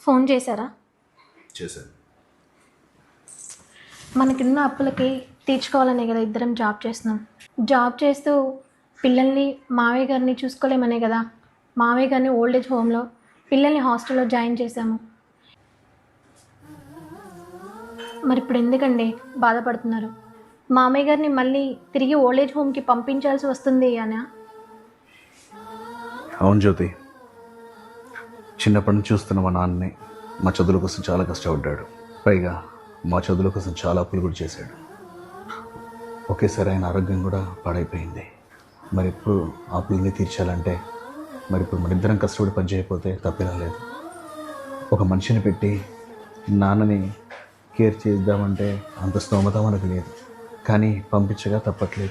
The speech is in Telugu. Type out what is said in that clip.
ఫోన్ చేశారా? చేశాను. మనకున్న అప్పులకి తీర్చుకోవాలనే కదా ఇద్దరం జాబ్ చేస్తున్నాం. జాబ్ చేస్తూ పిల్లల్ని మావయ్య గారిని చూసుకోలేమనే కదా. మావయ్య గారిని ఓల్డ్ ఏజ్ హోమ్లో పిల్లల్ని హాస్టల్లో జాయిన్ చేశాము. మరి ఇప్పుడు ఎందుకండి బాధపడుతున్నారు? మామయ్య గారిని మళ్ళీ తిరిగి ఓల్డ్ ఏజ్ హోమ్కి పంపించాల్సి వస్తుంది అనా? అవును జ్యోతి. చిన్నప్పటి నుంచి చూస్తున్న మా నాన్నని మా చదువుల కోసం చాలా కష్టపడ్డాడు. పైగా మా చదువుల కోసం చాలా అప్పులు కూడా చేశాడు. ఒకేసారి ఆయన ఆరోగ్యం కూడా పాడైపోయింది. మరి ఇప్పుడు ఆ అప్పులన్నీ తీర్చాలంటే మరి ఇప్పుడు మన ఇద్దరం కష్టపడి పని చేయకపోతే తప్పేలా లేదు. ఒక మనిషిని పెట్టి నాన్నని కేర్ చేద్దామంటే అంత స్తోమత మనకు లేదు. కానీ పంపించగా తప్పట్లేదు.